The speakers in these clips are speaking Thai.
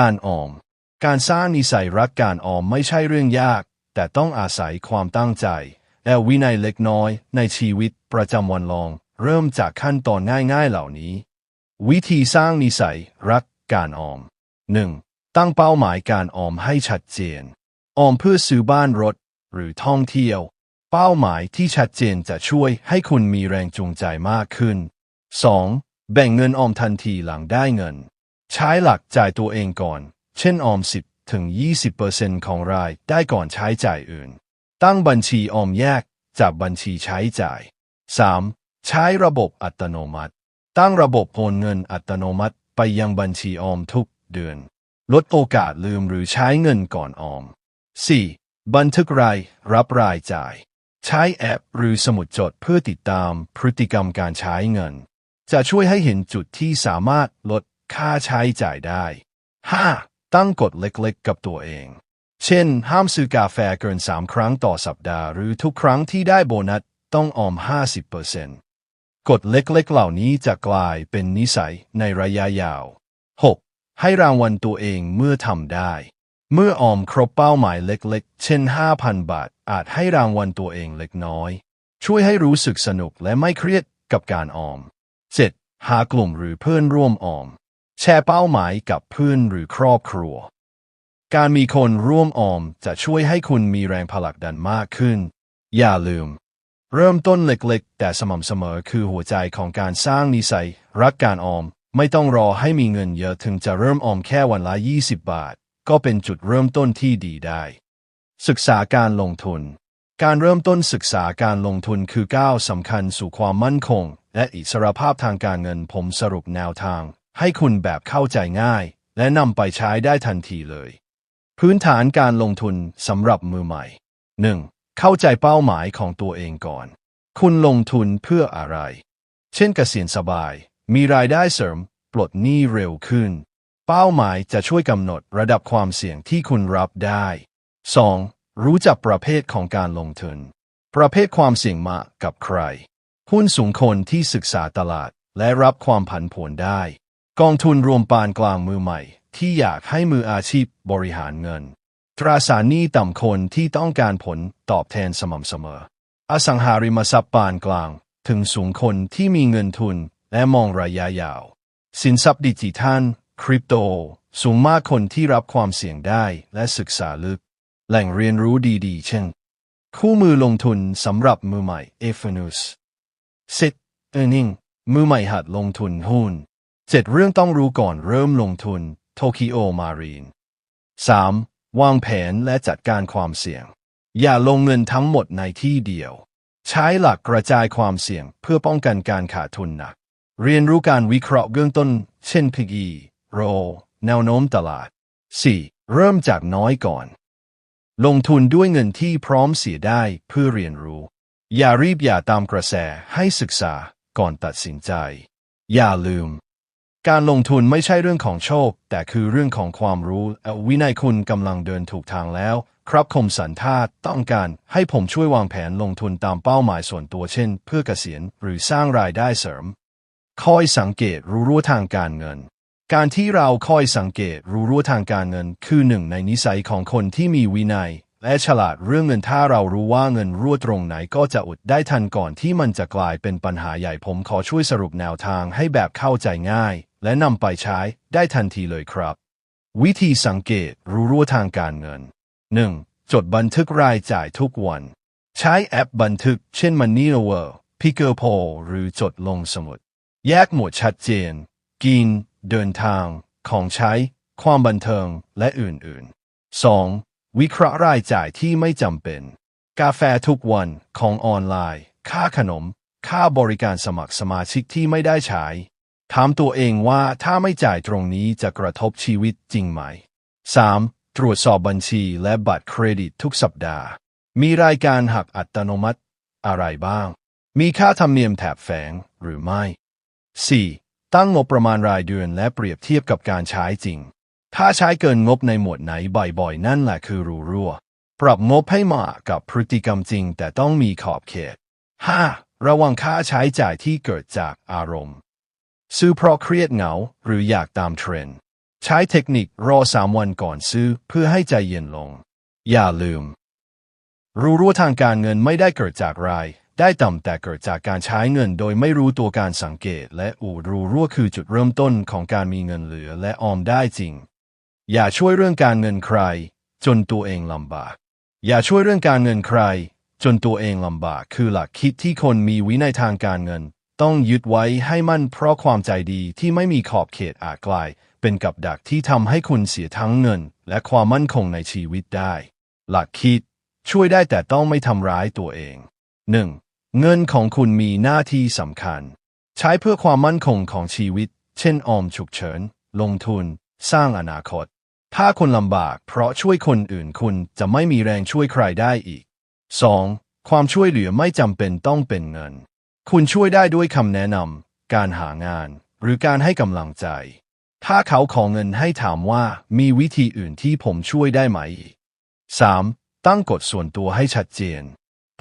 การออม การสร้างนิสัยรักการออมไม่ใช่เรื่องยาก แต่ต้องอาศัยความตั้งใจ และวินัยเล็กน้อยในชีวิตประจำวันลอง เริ่มจากขั้นตอนง่ายๆเหล่านี้ วิธีสร้างนิสัยรักการออม 1. ตั้งเป้าหมายการออมให้ชัดเจน ออมเพื่อซื้อบ้านรถ หรือท่องเที่ยว เป้าหมายที่ชัดเจนจะช่วยให้คุณมีแรงจูงใจมากขึ้น 2. แบ่งเงินออมทันทีหลังได้เงิน ใช้หลักจ่ายตัวเองก่อน เช่นออม 10ถึง20%ของรายได้ก่อนใช้จ่ายอื่น ตั้งบัญชีออมแยกจากบัญชีใช้จ่าย 3. ใช้ระบบอัตโนมัติ ตั้งระบบโอนเงินอัตโนมัติไปยังบัญชีออมทุกเดือน ลดโอกาสลืมหรือใช้เงินก่อนออม 4. บันทึกรายรับรายจ่าย ใช้แอปหรือสมุดจดเพื่อติดตามพฤติกรรมการใช้เงิน จะช่วยให้เห็นจุดที่สามารถลด ค่าใช้จ่ายได้ 5. ตั้งกฎเล็กๆ กับตัวเอง เช่น ห้ามซื้อกาแฟเกิน 3 ครั้งต่อสัปดาห์ หรือทุกครั้งที่ได้โบนัสต้องออม 50%กฎเล็กๆ เหล่านี้จะกลายเป็นนิสัยในระยะยาว 6. ให้รางวัลตัวเองเมื่อทำได้ เมื่อออมครบเป้าหมายเล็กๆ เช่น 5,000 บาท อาจให้รางวัลตัวเองเล็กน้อย ช่วยให้รู้สึกสนุกและไม่เครียดกับการออม 7. หากลุ่มหรือเพื่อนร่วมออม แชร์เป้าหมายกับเพื่อนหรือครอบครัว การมีคนร่วมออมจะช่วยให้คุณมีแรงผลักดันมากขึ้น อย่าลืม เริ่มต้นเล็กๆ แต่สม่ำเสมอคือหัวใจของการสร้างนิสัย รักการออม ไม่ต้องรอให้มีเงินเยอะถึงจะเริ่มออมแค่วันละ 20 บาท ก็เป็นจุดเริ่มต้นที่ดีได้ ศึกษาการลงทุน การเริ่มต้นศึกษาการลงทุนคือก้าวสำคัญสู่ความมั่นคง และอิสรภาพทางการเงินผมสรุปแนวทาง ให้คุณแบบเข้าใจง่าย และนำไปใช้ได้ทันทีเลย พื้นฐานการลงทุนสำหรับมือใหม่ 1. เข้าใจเป้าหมายของตัวเองก่อน คุณลงทุนเพื่ออะไร เช่นเกษียณสบาย มีรายได้เสริม ปลดหนี้เร็วขึ้น เป้าหมายจะช่วยกำหนดระดับความเสี่ยงที่คุณรับได้ 2. รู้จักประเภทของการลงทุน ประเภทความเสี่ยงมากับใครหุ้นสูงคนที่ศึกษาตลาดและรับความผันผวนได้ กองทุนรวมปานกลางมือใหม่ ที่อยากให้มืออาชีพบริหารเงิน ตราสารหนี้ต่ำคนที่ต้องการผลตอบแทนสม่ำเสมอ อสังหาริมทรัพย์ปานกลาง ถึงสูงคนที่มีเงินทุนและมองระยะยาว สินทรัพย์ดิจิทัล คริปโต สูงมากคนที่รับความเสี่ยงได้และศึกษาลึก แหล่งเรียนรู้ดีๆ เช่น คู่มือลงทุนสำหรับมือใหม่ e f i n u s Sit Earning มือใหม่หัดลงทุนหุ้น เจ็ดเรื่องต้องรู้ก่อนเริ่มลงทุน Tokyo Marine 3. วางแผนและจัดการความเสี่ยง อย่าลงเงินทั้งหมดในที่เดียว ใช้หลักกระจายความเสี่ยงเพื่อป้องกันการขาดทุนหนัก เรียนรู้การวิเคราะห์เบื้องต้น เช่น PE r o แนวโน้มตลาด 4. เริ่มจากน้อยก่อน ลงทุนด้วยเงินที่พร้อมเสียได้เพื่อเรียนรู้ อย่ารีบอย่าตามกระแสให้ศึกษาก่อนตัดสินใจ อย่าลืม การลงทุนไม่ใช่เรื่องของโชค แต่คือเรื่องของความรู้และวินัยคุณกำลังเดินถูกทางแล้ว ครับคมสันทาต้องการให้ผมช่วยวางแผนลงทุนตามเป้าหมายส่วนตัวเช่น เพื่อเกษียณหรือสร้างรายได้เสริม คอยสังเกตรู้รู้ทางการเงิน การที่เราคอยสังเกตรู้รู้ทางการเงิน คือหนึ่งในนิสัยของคนที่มีวินัย และฉลาดเรื่องเงินถ้าเรารู้ว่าเงินรั่วตรงไหนก็จะอุดได้ทันก่อนที่มันจะกลายเป็นปัญหาใหญ่ผมขอช่วยสรุปแนวทางให้แบบเข้าใจง่าย และนำไปใช้ได้ทันทีเลยครับ วิธีสังเกตรู้รู้ทางการเงิน 1. จดบันทึกรายจ่ายทุกวัน ใช้แอปบันทึกเช่น Money w o r l d p i c k e r p o หรือจดลงสมุด แยกหมวดชัดเจน กิน เดินทาง ของใช้ ความบันเทิง และอื่นๆ 2. วิเคราะห์รายจ่ายที่ไม่จำเป็น กาแฟทุกวันของออนไลน์ ค่าขนม ค่าบริการสมัครสมาชิกที่ไม่ได้ใช้ ถามตัวเองว่าถ้าไม่จ่ายตรงนี้จะกระทบชีวิตจริงไหม 3. ตรวจสอบบัญชีและบัตรเครดิตทุกสัปดาห์ มีรายการหักอัตโนมัติ อะไรบ้าง มีค่าธรรมเนียมแถบแฝงหรือไม่ 4. ตั้งงบประมาณรายเดือนและเปรียบเทียบกับการใช้จริง ถ้าใช้เกินงบในหมวดไหนบ่อยๆ นั่นแหละคือรูรั่ว ปรับงบให้เหมาะกับพฤติกรรมจริงแต่ต้องมีขอบเขต 5. ระวังค่าใช้จ่ายที่เกิดจากอารมณ์ ซื้อเพราะเครียดเหงา หรืออยากตามเทรนด์ใช้เทคนิครอสามวันก่อนซื้อเพื่อให้ใจเย็นลง อย่าลืม รู้รู้ทางการเงินไม่ได้เกิดจากราย ได้ต่ำแต่เกิดจากการใช้เงินโดยไม่รู้ตัวการสังเกต และอูรู้รั่วคือจุดเริ่มต้นของการมีเงินเหลือและออมได้จริง อย่าช่วยเรื่องการเงินใคร จนตัวเองลำบาก อย่าช่วยเรื่องการเงินใคร จนตัวเองลำบาก คือหลักคิดที่คนมีวินัยทางการเงิน ต้องยึดไว้ให้มั่นเพราะความใจดีที่ไม่มีขอบเขตอาจกลาย เป็นกับดักที่ทำให้คุณเสียทั้งเงิน และความมั่นคงในชีวิตได้ หลักคิด ช่วยได้แต่ต้องไม่ทำร้ายตัวเอง 1. เงินของคุณมีหน้าที่สำคัญ ใช้เพื่อความมั่นคงของชีวิต เช่นออมฉุกเฉิน ลงทุน สร้างอนาคต ถ้าคุณลำบากเพราะช่วยคนอื่นคุณจะไม่มีแรงช่วยใครได้อีก 2. ความช่วยเหลือไม่จำเป็นต้องเป็นเงิน คุณช่วยได้ด้วยคำแนะนำการหางาน หรือการให้กำลังใจ ถ้าเขาขอเงินให้ถามว่ามีวิธีอื่นที่ผมช่วยได้ไหม 3. ตั้งกฎส่วนตัวให้ชัดเจน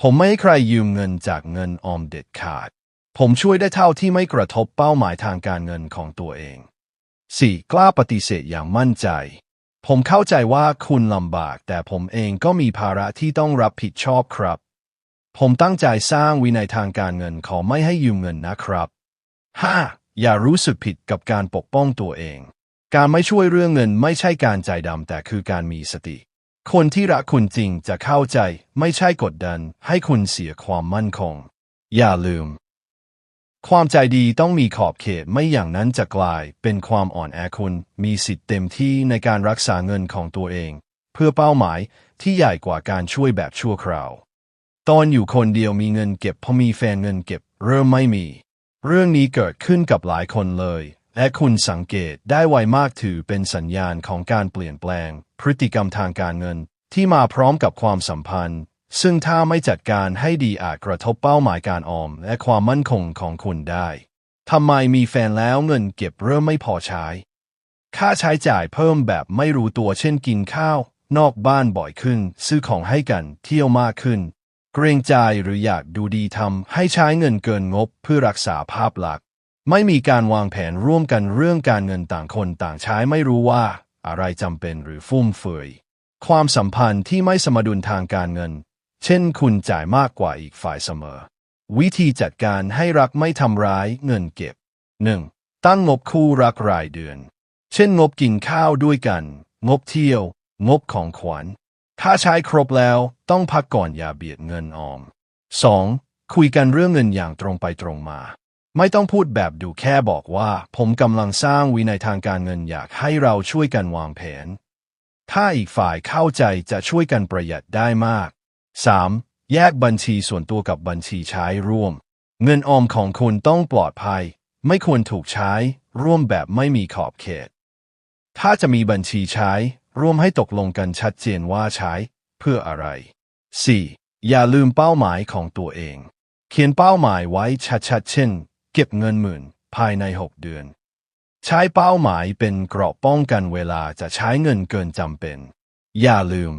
ผมไม่ให้ใครยืมเงินจากเงินออมเด็ดขาด ผมช่วยได้เท่าที่ไม่กระทบเป้าหมายทางการเงินของตัวเอง 4. กล้าปฏิเสธอย่างมั่นใจ ผมเข้าใจว่าคุณลำบาก แต่ผมเองก็มีภาระที่ต้องรับผิดชอบครับ ผมตั้งใจสร้างวินัยทางการเงินขอไม่ให้ยืมเงินนะครับ 5. อย่ารู้สึกผิดกับการปกป้องตัวเอง การไม่ช่วยเรื่องเงินไม่ใช่การใจดำแต่คือการมีสติ คนที่รักคุณจริงจะเข้าใจ ไม่ใช่กดดัน ให้คุณเสียความมั่นคง อย่าลืม ความใจดีต้องมีขอบเขตไม่อย่างนั้นจะกลาย เป็นความอ่อนแอคุณมีสิทธิ์เต็มที่ในการรักษาเงินของตัวเอง เพื่อเป้าหมายที่ใหญ่กว่าการช่วยแบบชั่วคราว ตอนอยู่คนเดียวมีเงินเก็บพอมีแฟนเงินเก็บ เริ่มไม่มี เรื่องนี้เกิดขึ้นกับหลายคนเลย และคุณสังเกตได้ไวมากถือเป็นสัญญาณของการเปลี่ยนแปลง พฤติกรรมทางการเงิน ที่มาพร้อมกับความสัมพันธ์ ซึ่งถ้าไม่จัดการให้ดีอาจกระทบเป้าหมายการออม และความมั่นคงของคุณได้ทำไมมีแฟนแล้วเงินเก็บเริ่มไม่พอใช้ ค่าใช้จ่ายเพิ่มแบบไม่รู้ตัวเช่นกินข้าว นอกบ้านบ่อยขึ้น ซื้อของให้กันเที่ยวมากขึ้น เกรงใจหรืออยากดูดีทำให้ใช้เงินเกินงบเพื่อรักษาภาพลักษณ์ ไม่มีการวางแผนร่วมกันเรื่องการเงินต่างคนต่างใช้ไม่รู้ว่า อะไรจำเป็นหรือฟุ่มเฟือยความสัมพันธ์ที่ไม่สมดุลทางการเงิน เช่นคุณจ่ายมากกว่าอีกฝ่ายเสมอ วิธีจัดการให้รักไม่ทำร้ายเงินเก็บ 1. ตั้งงบคู่รักรายเดือน เช่นงบกินข้าวด้วยกัน งบเที่ยว งบของขวัญ ถ้าใช้ครบแล้วต้องพักก่อนอย่าเบียดเงินออม 2. คุยกันเรื่องเงินอย่างตรงไปตรงมา ไม่ต้องพูดแบบดูแค่บอกว่า ผมกำลังสร้างวินัยทางการเงินอยากให้เราช่วยกันวางแผน ถ้าอีกฝ่ายเข้าใจจะช่วยกันประหยัดได้มาก 3. แยกบัญชีส่วนตัวกับบัญชีใช้ร่วม เงินออมของคุณต้องปลอดภัย ไม่ควรถูกใช้ร่วมแบบไม่มีขอบเขต ถ้าจะมีบัญชีใช้ รวมให้ตกลงกันชัดเจนว่าใช้เพื่ออะไร 4. อย่าลืมเป้าหมายของตัวเอง เขียนเป้าหมายไว้ชัดๆเช่น เก็บเงินหมื่นภายใน 6 เดือน ใช้เป้าหมายเป็นเกราะป้องกันเวลาจะใช้เงินเกินจำเป็น อย่าลืม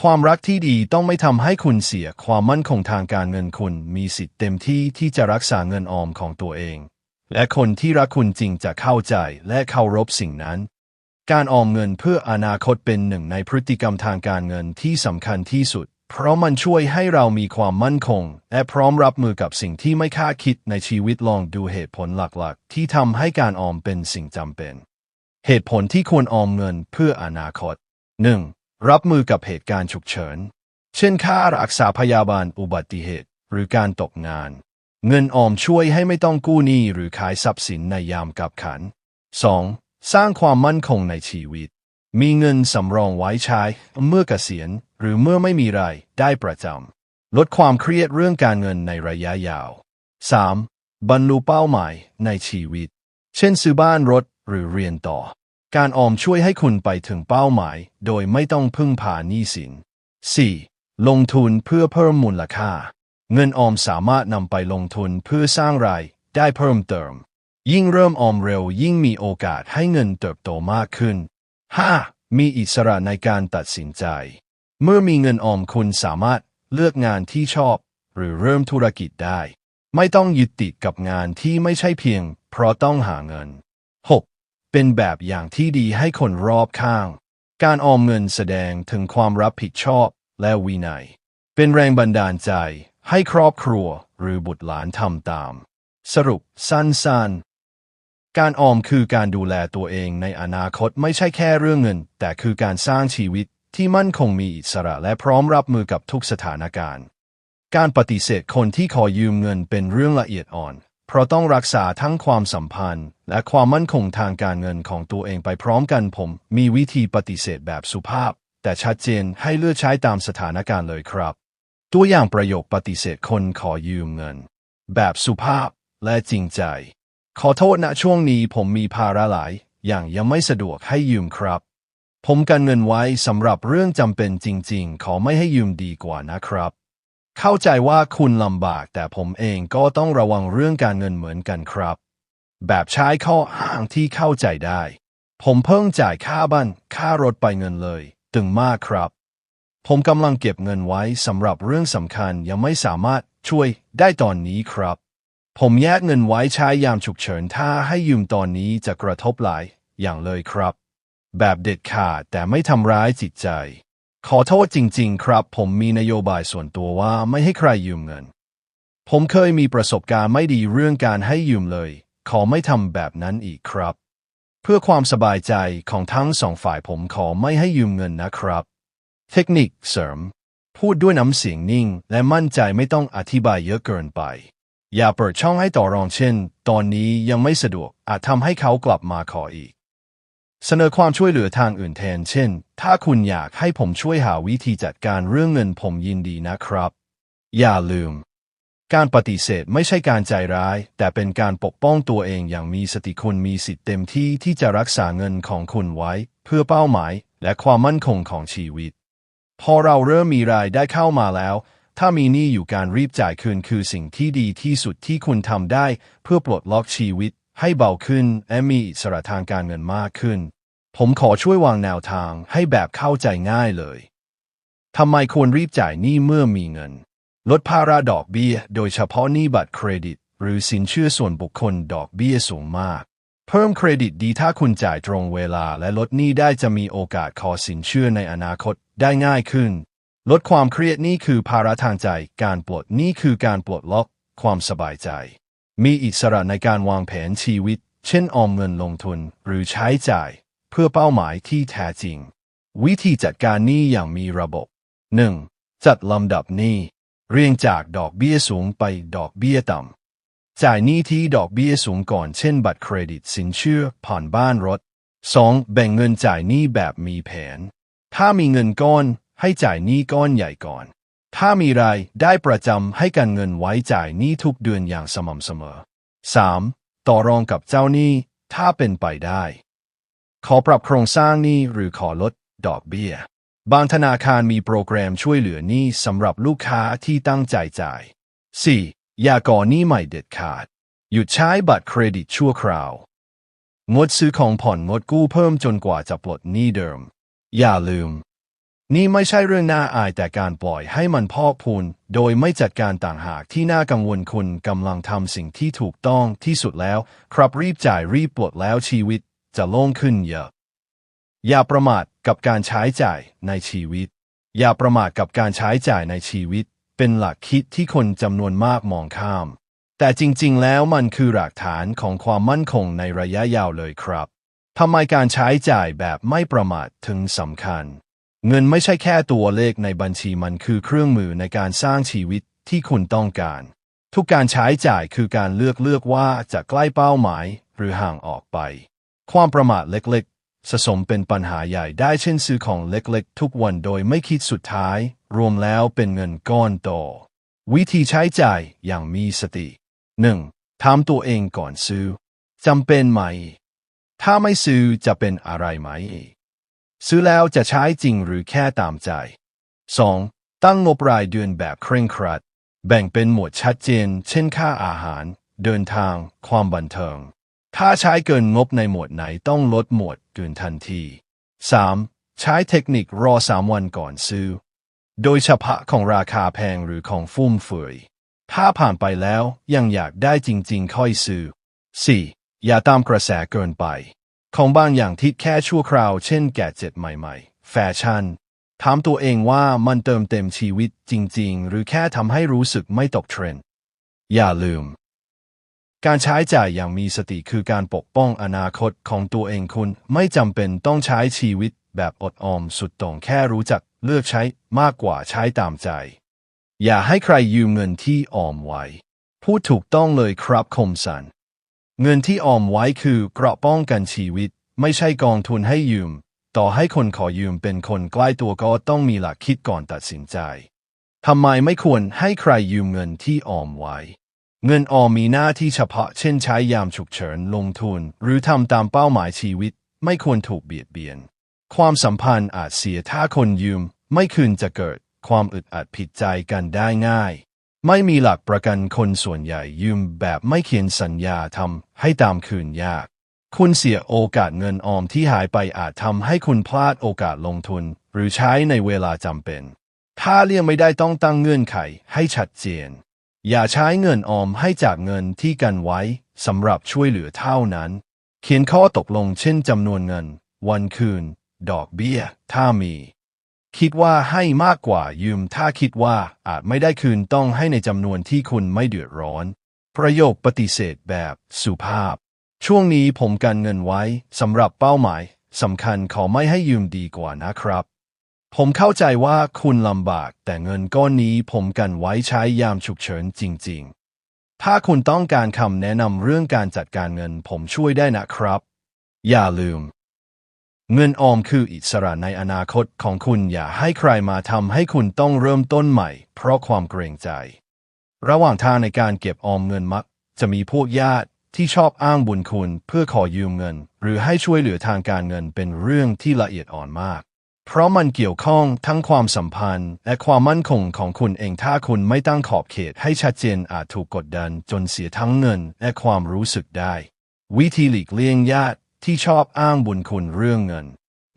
ความรักที่ดีต้องไม่ทำให้คุณเสียความมั่นคงทางการเงินคุณมีสิทธิ์เต็มที่ที่จะรักษาเงินออมของตัวเอง และคนที่รักคุณจริงจะเข้าใจและเคารพสิ่งนั้น การออมเงินเพื่ออนาคตเป็นหนึ่งในพฤติกรรมทางการเงินที่สำคัญที่สุด เพราะมันช่วยให้เรามีความมั่นคง และพร้อมรับมือกับสิ่งที่ไม่คาดคิดในชีวิตลองดูเหตุผลหลักๆ ที่ทำให้การออมเป็นสิ่งจำเป็น เหตุผลที่ควรออมเงินเพื่ออนาคต 1. รับมือกับเหตุการณ์ฉุกเฉิน เช่นค่ารักษาพยาบาลอุบัติเหตุ หรือการตกงาน เงินออมช่วยให้ไม่ต้องกู้หนี้หรือขายทรัพย์สินในยามกับขัน 2. สร้างความมั่นคงในชีวิต มีเงินสำรองไว้ใช้เมื่อกเกษียณ หรือเมื่อไม่มีรายได้ประจำลดความเครียดเรื่องการเงินในระยะยาว 3. บรรลุเป้าหมายในชีวิต เช่นซื้อบ้านรถหรือเรียนต่อ การออมช่วยให้คุณไปถึงเป้าหมาย โดยไม่ต้องพึ่งพาหนี้สิน 4. ลงทุนเพื่อเพิ่มมูลค่า เงินออมสามารถนำไปลงทุนเพื่อสร้างรายได้เพิ่มเติม ยิ่งเริ่มออมเร็ว ยิ่งมีโอกาสให้เงินเติบโตมากขึ้น 5. มีอิสระในการตัดสินใจ เมื่อมีเงินออมคุณสามารถเลือกงานที่ชอบ หรือเริ่มธุรกิจได้ ไม่ต้องยึดติดกับงานที่ไม่ใช่เพียง เพราะต้องหาเงิน 6. เป็นแบบอย่างที่ดีให้คนรอบข้าง การออมเงินแสดงถึงความรับผิดชอบและวินัย เป็นแรงบันดาลใจให้ครอบครัวหรือบุตรหลานทำตาม สรุปสั้นๆ การออมคือการดูแลตัวเองในอนาคตไม่ใช่แค่เรื่องเงิน แต่คือการสร้างชีวิตที่มั่นคงมีอิสระและพร้อมรับมือกับทุกสถานการณ์ การปฏิเสธคนที่ขอยืมเงินเป็นเรื่องละเอียดอ่อน เพราะต้องรักษาทั้งความสัมพันธ์ และความมั่นคงทางการเงินของตัวเองไปพร้อมกันผม มีวิธีปฏิเสธแบบสุภาพ แต่ชัดเจนให้เลือกใช้ตามสถานการณ์เลยครับ ตัวอย่างประโยคปฏิเสธคนขอยืมเงิน แบบสุภาพและจริงใจ ขอโทษนะช่วงนี้ผมมีภาระหลาย อย่างยังไม่สะดวกให้ยืมครับ ผมกันเงินไว้สำหรับเรื่องจำเป็นจริง ๆ ขอไม่ให้ยืมดีกว่านะครับ เข้าใจว่าคุณลำบาก แต่ผมเองก็ต้องระวังเรื่องการเงินเหมือนกันครับ แบบใช้ข้ออ้างที่เข้าใจได้ ผมเพิ่งจ่ายค่าบ้านค่ารถไปเงินเลย ตึงมากครับ ผมกำลังเก็บเงินไว้สำหรับเรื่องสำคัญยังไม่สามารถช่วยได้ตอนนี้ครับ ผมแยกเงินไว้ใช้ยามฉุกเฉินถ้าให้ยืมตอนนี้จะกระทบหลาย อย่างเลยครับ แบบเด็ดขาดแต่ไม่ทำร้ายจิตใจ ขอโทษจริง ๆ ครับ ผมมีนโยบายส่วนตัวว่าไม่ให้ใครยืมเงิน ผมเคยมีประสบการณ์ไม่ดีเรื่องการให้ยืมเลย ขอไม่ทำแบบนั้นอีกครับ เพื่อความสบายใจของทั้งสองฝ่ายผมขอไม่ให้ยืมเงินนะครับ เทคนิคเสริม พูดด้วยน้ำเสียงนิ่ง และมั่นใจไม่ต้องอธิบายเยอะเกินไป อย่าเปิดช่องให้ต่อรองเช่น ตอนนี้ยังไม่สะดวกอาจทำให้เขากลับมาขออีก เสนอความช่วยเหลือทางอื่นแทน เช่น ถ้าคุณอยากให้ผมช่วยหาวิธีจัดการเรื่องเงินผมยินดีนะครับ อย่าลืม การปฏิเสธไม่ใช่การใจร้าย แต่เป็นการปกป้องตัวเองอย่างมีสติคุณมีสิทธิ์เต็มที่ที่จะรักษาเงินของคุณไว้ เพื่อเป้าหมาย และความมั่นคงของชีวิต พอเราเริ่มมีรายได้เข้ามาแล้ว ถ้ามีหนี้อยู่การรีบจ่ายคืนคือสิ่งที่ดีที่สุดที่คุณทำได้ เพื่อปลดล็อกชีวิต ให้เบาขึ้น และมีอิสระทางการเงินมากขึ้น ผมขอช่วยวางแนวทางให้แบบเข้าใจง่ายเลยทำไมควรรีบจ่ายหนี้เมื่อมีเงิน ลดภาระดอกเบี้ย โดยเฉพาะหนี้บัตรเครดิต หรือสินเชื่อส่วนบุคคลดอกเบี้ยสูงมาก เพิ่มเครดิตดีถ้าคุณจ่ายตรงเวลา และลดหนี้ได้จะมีโอกาสขอสินเชื่อในอนาคตได้ง่ายขึ้น ลดความเครียดนี่คือภาระทางใจ การปลดนี้คือการปลดล็อกความสบายใจ มีอิสระในการวางแผนชีวิต เช่นออมเงินลงทุนหรือใช้จ่าย เพื่อเป้าหมายที่แท้จริง วิธีจัดการหนี้อย่างมีระบบ 1. จัดลำดับหนี้เรียงจากดอกเบี้ยสูงไปดอกเบี้ยต่ำ จ่ายหนี้ที่ดอกเบี้ยสูงก่อนเช่นบัตรเครดิตสินเชื่อผ่อนบ้านรถ 2. แบ่งเงินจ่ายหนี้แบบมีแผน ถ้ามีเงินก้อน ให้จ่ายหนี้ก้อนใหญ่ก่อน ถ้ามีรายได้ประจำให้กันเงินไว้จ่ายหนี้ทุกเดือนอย่างสม่ำเสมอ 3. ต่อรองกับเจ้าหนี้ถ้าเป็นไปได้ ขอปรับโครงสร้างหนี้หรือขอลดดอกเบี้ย บางธนาคารมีโปรแกรมช่วยเหลือหนี้สำหรับลูกค้าที่ตั้งใจจ่าย 4. อย่าก่อหนี้ใหม่เด็ดขาด หยุดใช้บัตรเครดิตชั่วคราว งดซื้อของผ่อนงดกู้เพิ่มจนกว่าจะปลดหนี้เดิม อย่าลืม นี่ไม่ใช่เรื่องน่าอายแต่การปล่อยให้มันพอกพูน โดยไม่จัดการต่างหากที่น่ากังวลคุณกำลังทำสิ่งที่ถูกต้องที่สุดแล้ว ครับรีบจ่ายรีบปลดแล้วชีวิตจะโล่งขึ้นเยอะ อย่าประมาทกับการใช้จ่ายในชีวิต อย่าประมาทกับการใช้จ่ายในชีวิต เป็นหลักคิดที่คนจำนวนมากมองข้าม แต่จริงๆ แล้วมันคือหลักฐานของความมั่นคงในระยะยาวเลยครับทำไมการใช้จ่ายแบบไม่ประมาทถึงสำคัญ เงินไม่ใช่แค่ตัวเลขในบัญชีมันคือเครื่องมือในการสร้างชีวิตที่คุณต้องการ ทุกการใช้จ่ายคือการเลือกเลือกว่าจะใกล้เป้าหมายหรือห่างออกไป ความประมาทเล็กๆ สะสมเป็นปัญหาใหญ่ได้เช่นซื้อของเล็กๆ ทุกวันโดยไม่คิดสุดท้าย รวมแล้วเป็นเงินก้อนโต วิธีใช้จ่ายอย่างมีสติ 1. ถามตัวเองก่อนซื้อจำเป็นไหม ถ้าไม่ซื้อจะเป็นอะไรไหม ซื้อแล้วจะใช้จริงหรือแค่ตามใจ 2. ตั้งงบรายเดือนแบบเคร่งครัด แบ่งเป็นหมวดชัดเจน เช่นค่าอาหาร เดินทาง ความบันเทิง ถ้าใช้เกินงบในหมวดไหนต้องลดหมวดเดือนทันที 3. ใช้เทคนิครอสามวันก่อนซื้อ โดยเฉพาะของราคาแพงหรือของฟุ่มเฟือยถ้าผ่านไปแล้วยังอยากได้จริง ๆ ค่อยซื้อ 4. อย่าตามกระแสเกินไป ของบางอย่างที่แค่ชั่วคราว เช่นแกดเจ็ตใหม่ ๆ แฟชั่น ถามตัวเองว่ามันเติมเต็มชีวิตจริง ๆ หรือแค่ทำให้รู้สึกไม่ตกเทรนด์ อย่าลืม การใช้จ่ายอย่างมีสติคือการปกป้องอนาคตของตัวเองคุณ ไม่จำเป็นต้องใช้ชีวิตแบบอดออมสุดต่งแค่รู้จักเลือกใช้มากกว่าใช้ตามใจ อย่าให้ใครยืมเงินที่ออมไว้ พูดถูกต้องเลยครับคมสัน เงินที่ออมไว้คือเกราะป้องกันชีวิต ไม่ใช่กองทุนให้ยืม ต่อให้คนขอยืมเป็นคนใกล้ตัวก็ต้องมีหลักคิดก่อนตัดสินใจทำไมไม่ควรให้ใครยืมเงินที่ออมไว้ เงินออมมีหน้าที่เฉพาะเช่นใช้ยามฉุกเฉินลงทุน หรือทำตามเป้าหมายชีวิต ไม่ควรถูกเบียดเบียน ความสัมพันธ์อาจเสียถ้าคนยืม ไม่คืนจะเกิด ความอึดอัดผิดใจกันได้ง่าย ไม่มีหลักประกันคนส่วนใหญ่ยืมแบบไม่เขียนสัญญาทำให้ตามคืนยาก คุณเสียโอกาสเงินออมที่หายไปอาจทำให้คุณพลาดโอกาสลงทุน หรือใช้ในเวลาจำเป็น ถ้าเลี่ยงไม่ได้ต้องตั้งเงื่อนไขให้ชัดเจน อย่าใช้เงินออมให้จากเงินที่กันไว้สำหรับช่วยเหลือเท่านั้น เขียนข้อตกลงเช่นจำนวนเงิน วันคืน ดอกเบี้ย ถ้ามี คิดว่าให้มากกว่ายืม ถ้าคิดว่าอาจไม่ได้คืนต้องให้ในจำนวนที่คุณไม่เดือดร้อน ประโยคปฏิเสธแบบสุภาพ ช่วงนี้ผมกันเงินไว้สำหรับเป้าหมายสำคัญขอไม่ให้ยืมดีกว่านะครับ ผมเข้าใจว่าคุณลำบาก แต่เงินก้อนนี้ผมกันไว้ใช้ยามฉุกเฉินจริง ๆ ถ้าคุณต้องการคำแนะนำเรื่องการจัดการเงินผมช่วยได้นะครับ อย่าลืม เงินออมคืออิสระในอนาคตของคุณอย่าให้ใครมาทำให้คุณต้องเริ่มต้นใหม่ เพราะความเกรงใจ ระหว่างทางในการเก็บออมเงินมัก จะมีพวกญาติที่ชอบอ้างบุญคุณเพื่อขอยืมเงิน หรือให้ช่วยเหลือทางการเงินเป็นเรื่องที่ละเอียดอ่อนมาก เพราะมันเกี่ยวข้องทั้งความสัมพันธ์ และความมั่นคงของคุณเองถ้าคุณไม่ตั้งขอบเขตให้ชัดเจนอาจถูกกดดันจนเสียทั้งเงินและความรู้สึกได้ วิธีหลีกเลี่ยงญาติ ที่ชอบอ้างบุญคุณเรื่องเงิน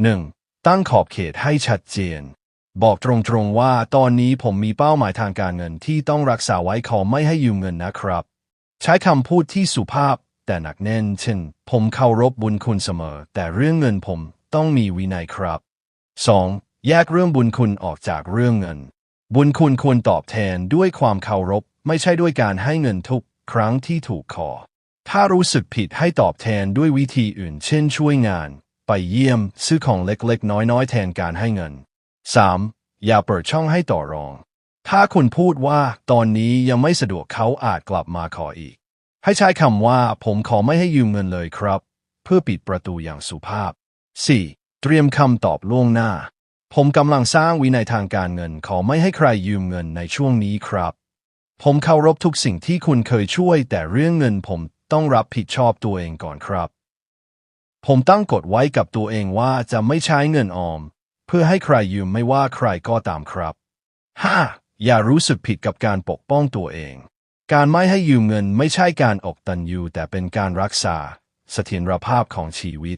1. ตั้งขอบเขตให้ชัดเจน บอกตรงๆว่าตอนนี้ผมมีเป้าหมายทางการเงินที่ต้องรักษาไว้ขอไม่ให้ยืมเงินนะครับ ใช้คำพูดที่สุภาพ แต่หนักแน่น เช่น ผมเคารพบุญคุณเสมอ แต่เรื่องเงินผมต้องมีวินัยครับ 2. แยกเรื่องบุญคุณออกจากเรื่องเงิน บุญคุณควรตอบแทนด้วยความเคารพ ไม่ใช่ด้วยการให้เงินทุกครั้งที่ถูกขอ ถ้ารู้สึกผิดให้ตอบแทนด้วยวิธีอื่น เช่นช่วยงาน ไปเยี่ยม ซื้อของเล็กๆ น้อยๆ แทนการให้เงิน 3. อย่าเปิดช่องให้ต่อรอง ถ้าคุณพูดว่าตอนนี้ยังไม่สะดวกเขาอาจกลับมาขออีก ให้ใช้คำว่าผมขอไม่ให้ยืมเงินเลยครับ เพื่อปิดประตูอย่างสุภาพ 4. เตรียมคำตอบล่วงหน้า ผมกำลังสร้างวินัยทางการเงินขอไม่ให้ใครยืมเงินในช่วงนี้ครับ ผมเคารพทุกสิ่งที่คุณเคยช่วย แต่เรื่องเงินผม ต้องรับผิดชอบตัวเองก่อนครับ ผมตั้งกฎไว้กับตัวเองว่าจะไม่ใช้เงินออม เพื่อให้ใครยืมไม่ว่าใครก็ตามครับ 5. อย่ารู้สึกผิดกับการปกป้องตัวเอง การไม่ให้ยืมเงินไม่ใช่การอกตันยูแต่เป็นการรักษาเสถียรภาพของชีวิต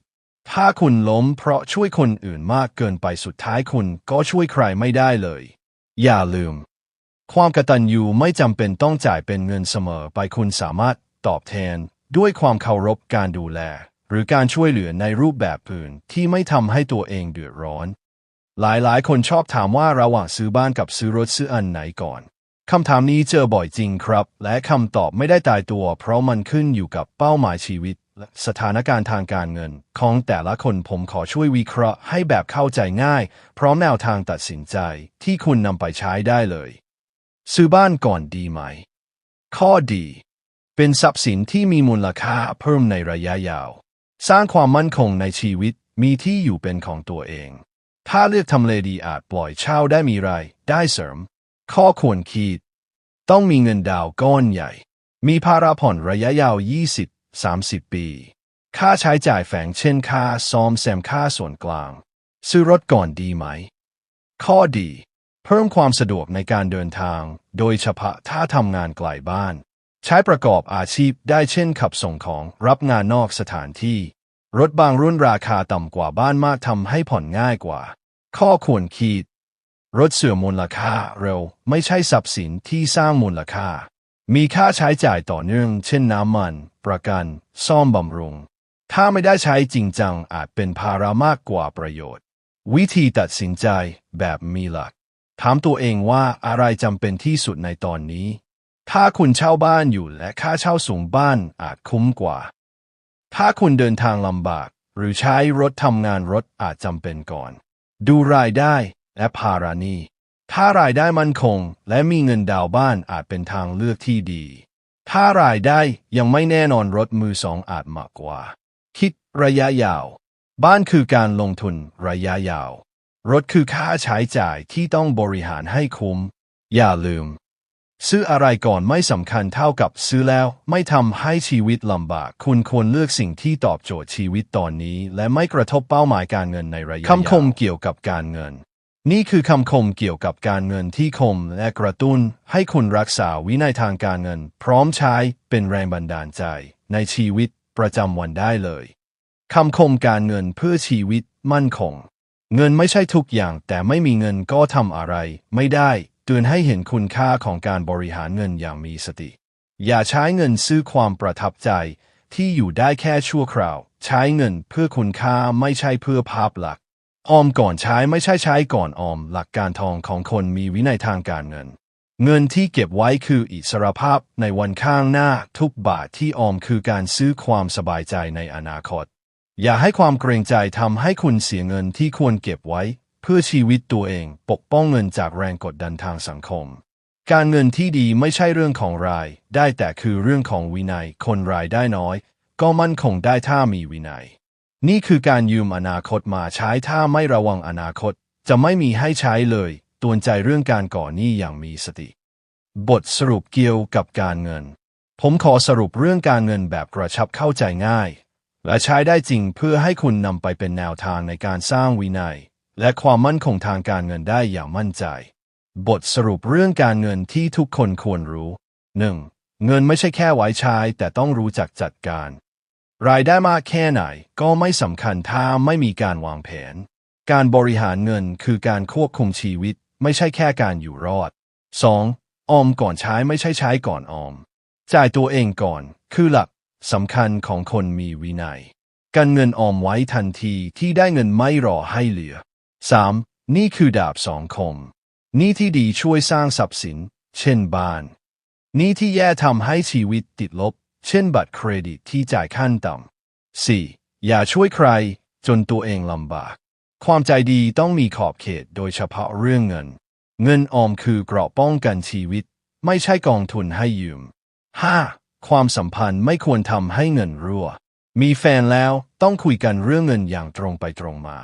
ถ้าคุณล้มเพราะช่วยคนอื่นมากเกินไปสุดท้ายคุณก็ช่วยใครไม่ได้เลย อย่าลืม ความกตัญญูไม่จำเป็นต้องจ่ายเป็นเงินเสมอไปคุณสามารถ ตอบแทน ด้วยความเคารพการดูแล หรือการช่วยเหลือในรูปแบบอื่นที่ไม่ทำให้ตัวเองเดือดร้อน หลายๆ คนชอบถามว่าระหว่างซื้อบ้านกับซื้อรถซื้ออันไหนก่อนคำถามนี้เจอบ่อยจริงครับ และคำตอบไม่ได้ตายตัว เพราะมันขึ้นอยู่กับเป้าหมายชีวิต และสถานการณ์ทางการเงิน ของแต่ละคนผมขอช่วยวิเคราะห์ให้แบบเข้าใจง่าย พร้อมแนวทางตัดสินใจที่คุณนำไปใช้ได้เลย ซื้อบ้านก่อนดีไหม ข้อดี เป็นทรัพย์สินที่มีมูลค่าเพิ่มในระยะยาว สร้างความมั่นคงในชีวิตมีที่อยู่เป็นของตัวเอง ถ้าเลือกทำเลดีอาจปล่อยเช่าได้มีรายได้เสริม ข้อควรคิด ต้องมีเงินดาวก้อนใหญ่ มีภาระผ่อนระยะยาว 20-30 ปี ค่าใช้จ่ายแฝงเช่นค่าซ่อมแซมค่าส่วนกลาง ซื้อรถก่อนดีไหม ข้อดี เพิ่มความสะดวกในการเดินทาง โดยเฉพาะถ้าทำงานไกลบ้าน ใช้ประกอบอาชีพได้เช่นขับส่งของรับงานนอกสถานที่ รถบางรุ่นราคาต่ำกว่าบ้านมากทำให้ผ่อนง่ายกว่า ข้อควรคิด รถเสื่อมมูลค่าเร็ว ไม่ใช่ทรัพย์สินที่สร้างมูลค่า มีค่าใช้จ่ายต่อเนื่อง เช่นน้ำมัน ประกัน ซ่อมบำรุง ถ้าไม่ได้ใช้จริงจังอาจเป็นภาระมากกว่าประโยชน์ วิธีตัดสินใจแบบมีหลัก ถามตัวเองว่าอะไรจำเป็นที่สุดในตอนนี้ ถ้าคุณเช่าบ้านอยู่และค่าเช่าสูงบ้านอาจคุ้มกว่า ถ้าคุณเดินทางลำบาก หรือใช้รถทำงานรถอาจจำเป็นก่อน ดูรายได้และภาระหนี้ถ้ารายได้มั่นคง และมีเงินดาวน์บ้านอาจเป็นทางเลือกที่ดี ถ้ารายได้ยังไม่แน่นอนรถมือสองอาจมากกว่า คิดระยะยาว บ้านคือการลงทุนระยะยาว รถคือค่าใช้จ่ายที่ต้องบริหารให้คุ้ม อย่าลืม ซื้ออะไรก่อนไม่สำคัญเท่ากับซื้อแล้วไม่ทำให้ชีวิตลำบาก คุณควรเลือกสิ่งที่ตอบโจทย์ชีวิตตอนนี้ และไม่กระทบเป้าหมายการเงินในระยะยาวคำคมเกี่ยวกับการเงิน นี่คือคำคมเกี่ยวกับการเงินที่คมและกระตุ้น ให้คุณรักษาวินัยทางการเงิน พร้อมใช้เป็นแรงบันดาลใจ ในชีวิตประจำวันได้เลยคำคมการเงินเพื่อชีวิตมั่นคง เงินไม่ใช่ทุกอย่างแต่ไม่มีเงินก็ทำอะไร ไม่ได้ ตือนให้เห็นคุณค่าของการบริหารเงินอย่างมีสติ อย่าใช้เงินซื้อความประทับใจ ที่อยู่ได้แค่ชั่วคราว ใช้เงินเพื่อคุณค่าไม่ใช่เพื่อภาพลักษณ์ออมก่อนใช้ไม่ใช่ใช้ก่อนออม หลักการทองของคนมีวินัยทางการเงิน เงินที่เก็บไว้คืออิสรภาพในวันข้างหน้าทุกบาทที่ออมคือการซื้อความสบายใจในอนาคต อย่าให้ความเกรงใจทำให้คุณเสียเงินที่ควรเก็บไว้ เพื่อชีวิตตัวเองปกป้องเงินจากแรงกดดันทางสังคม การเงินที่ดีไม่ใช่เรื่องของราย ได้แต่คือเรื่องของวินัย คนรายได้น้อย ก็มั่นคงได้ถ้ามีวินัย นี่คือการยืมอนาคตมาใช้ถ้าไม่ระวังอนาคต จะไม่มีให้ใช้เลยตวนใจเรื่องการก่อหนี้อย่างมีสติ บทสรุปเกี่ยวกับการเงิน ผมขอสรุปเรื่องการเงินแบบกระชับเข้าใจง่าย และใช้ได้จริงเพื่อให้คุณนำไปเป็นแนวทางในการสร้างวินัย และความมั่นคงทางการเงินได้อย่างมั่นใจ บทสรุปเรื่องการเงินที่ทุกคนควรรู้ 1. เงินไม่ใช่แค่ไว้ใช้แต่ต้องรู้จักจัดการ รายได้มากแค่ไหนก็ไม่สำคัญถ้าไม่มีการวางแผน การบริหารเงินคือการควบคุมชีวิต ไม่ใช่แค่การอยู่รอด 2. ออมก่อนใช้ไม่ใช่ใช้ก่อนออม จ่ายตัวเองก่อน คือหลักสำคัญของคนมีวินัย การเงินออมไว้ทันทีที่ได้เงินไม่รอให้เหลือ 3. นี่คือดาบสองคม นี่ที่ดีช่วยสร้างทรัพย์สิน เช่นบ้าน นี่ที่แย่ทำให้ชีวิตติดลบ เช่นบัตรเครดิตที่จ่ายขั้นต่ำ 4. อย่าช่วยใคร จนตัวเองลำบาก ความใจดีต้องมีขอบเขตโดยเฉพาะเรื่องเงิน เงินออมคือเกราะป้องกันชีวิต ไม่ใช่กองทุนให้ยืม 5. ความสัมพันธ์ไม่ควรทำให้เงินรั่ว มีแฟนแล้วต้องคุยกันเรื่องเงินอย่างตรงไปตรงมา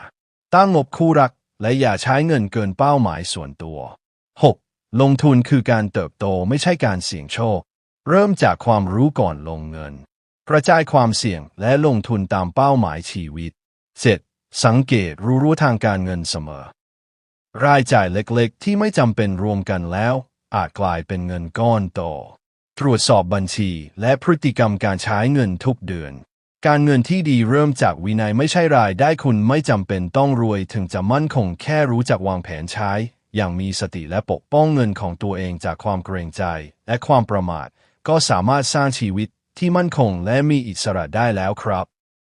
ตั้งงบคู่รัก และอย่าใช้เงินเกินเป้าหมายส่วนตัว 6. ลงทุนคือการเติบโตไม่ใช่การเสี่ยงโชค เริ่มจากความรู้ก่อนลงเงิน กระจายความเสี่ยงและลงทุนตามเป้าหมายชีวิต 7. สังเกตรู้รู้ทางการเงินเสมอ รายจ่ายเล็กๆ ที่ไม่จำเป็นรวมกันแล้ว อาจกลายเป็นเงินก้อนโต ตรวจสอบบัญชีและพฤติกรรมการใช้เงินทุกเดือน การเงินที่ดีเริ่มจากวินัยไม่ใช่รายได้คุณไม่จำเป็นต้องรวยถึงจะมั่นคงแค่รู้จักวางแผนใช้ อย่างมีสติและปกป้องเงินของตัวเองจากความเกรงใจ และความประมาท ก็สามารถสร้างชีวิตที่มั่นคงและมีอิสระได้แล้วครับ